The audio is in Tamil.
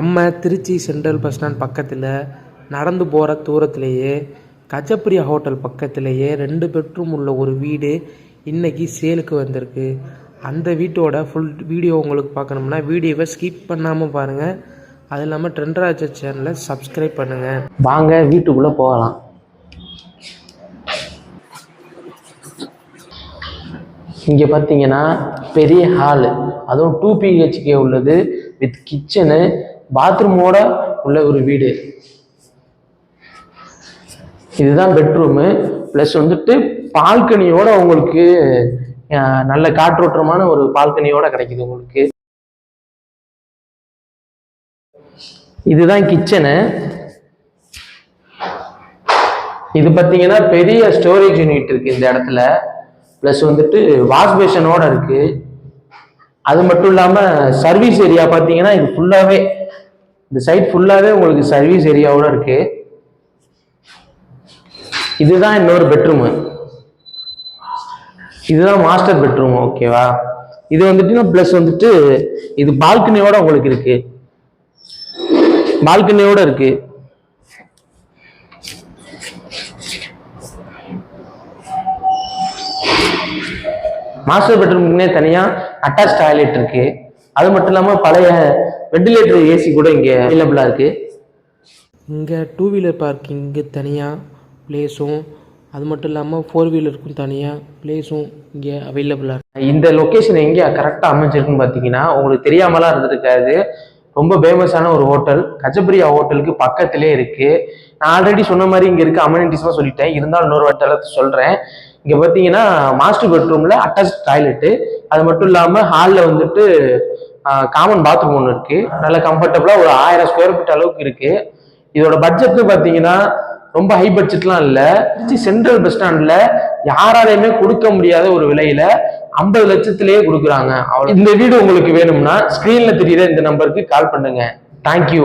நம்ம திருச்சி சென்ட்ரல் பஸ் ஸ்டாண்ட் பக்கத்தில் நடந்து போகிற தூரத்திலேயே கஜப்பிரியா ஹோட்டல் பக்கத்திலேயே ரெண்டு பெட்ரூம் உள்ள ஒரு வீடு இன்றைக்கி சேலுக்கு வந்திருக்கு. அந்த வீட்டோட ஃபுல் வீடியோ உங்களுக்கு பார்க்கணும்னா வீடியோவை ஸ்கிப் பண்ணாமல் பாருங்கள் அது இல்லாமல் ட்ரெண்ட்ராஜ் சேனலை சப்ஸ்கிரைப் பண்ணுங்கள் வாங்க வீட்டுக்குள்ளே போகலாம். இங்கே பார்த்தீங்கன்னா பெரிய ஹாலு அதுவும் டூ பிஹெச்கே உள்ளது வித் கிச்சனு பாத்ரூமோட உள்ள ஒரு வீடு. இதுதான் பெட்ரூமு ப்ளஸ் வந்துட்டு பால்கனியோட உங்களுக்கு நல்ல காற்றோட்டமான ஒரு பால்கனியோட கிடைக்குது உங்களுக்கு. இதுதான் கிச்சனு இது பார்த்தீங்கன்னா பெரிய ஸ்டோரேஜ் யூனிட் இருக்கு இந்த இடத்துல. ப்ளஸ் வந்துட்டு வாஷ் பேஷனோட இருக்கு. அது மட்டும் இல்லாமல் சர்வீஸ் ஏரியா பார்த்தீங்கன்னா இது ஃபுல்லாகவே இந்த சைட் ஃபுல்லாகவே உங்களுக்கு சர்வீஸ் ஏரியாவோட இருக்கு. இதுதான் இன்னொரு பெட்ரூமு இதுதான் மாஸ்டர் பெட்ரூம் ஓகேவா இது வந்துட்டு ப்ளஸ் வந்துட்டு இது பால்கனியோட உங்களுக்கு இருக்கு. பால்கனியோட இருக்கு. மாஸ்டர் பெட்ரூமுக்குனே தனியாக அட்டாச் டாய்லெட் இருக்கு. அது மட்டும் இல்லாமல் பழைய வெண்டிலேட்டர் ஏசி கூட இங்கே அவைலபிளாக இருக்கு. இங்கே டூ வீலர் பார்க்கிங்கு தனியாக ப்ளேஸும் அது மட்டும் இல்லாமல் ஃபோர் வீலருக்கும் தனியாக ப்ளேஸும் இங்கே அவைலபிளாக இருக்கு. இந்த லொக்கேஷன் எங்கே கரெக்டாக அமைஞ்சிருக்குன்னு பார்த்தீங்கன்னா உங்களுக்கு தெரியாமலாம் இருந்திருக்காது. ரொம்ப ஃபேமஸான ஒரு ஹோட்டல் கஜபிரியா ஹோட்டலுக்கு பக்கத்திலே இருக்கு. நான் ஆல்ரெடி சொன்ன மாதிரி இங்கே இருக்க அமெனிட்டிஸ்லாம் சொல்லிட்டேன். இருந்தாலும் இன்னொரு வட்டத்தை சொல்கிறேன் இங்கே பார்த்தீங்கன்னா மாஸ்டர் பெட்ரூமில் அட்டாச் டாய்லெட்டு அது மட்டும் இல்லாமல் ஹாலில் வந்துட்டு காமன் பாத்ரூம் ஒன்று இருக்கு. நல்ல கம்ஃபர்டபுளாக ஒரு ஆயிரம் ஸ்கொயர் ஃபீட் அளவுக்கு இருக்கு. இதோட பட்ஜெட்னு பார்த்தீங்கன்னா ரொம்ப ஹை பட்ஜெட்லாம் இல்லை. சென்ட்ரல் பஸ் ஸ்டாண்ட்ல யாராலையுமே கொடுக்க முடியாத ஒரு விலையில ஐம்பது லட்சத்திலேயே கொடுக்குறாங்க. இந்த வீடு உங்களுக்கு வேணும்னா ஸ்கிரீன்ல தெரியுற இந்த நம்பருக்கு கால் பண்ணுங்க. தேங்க்யூ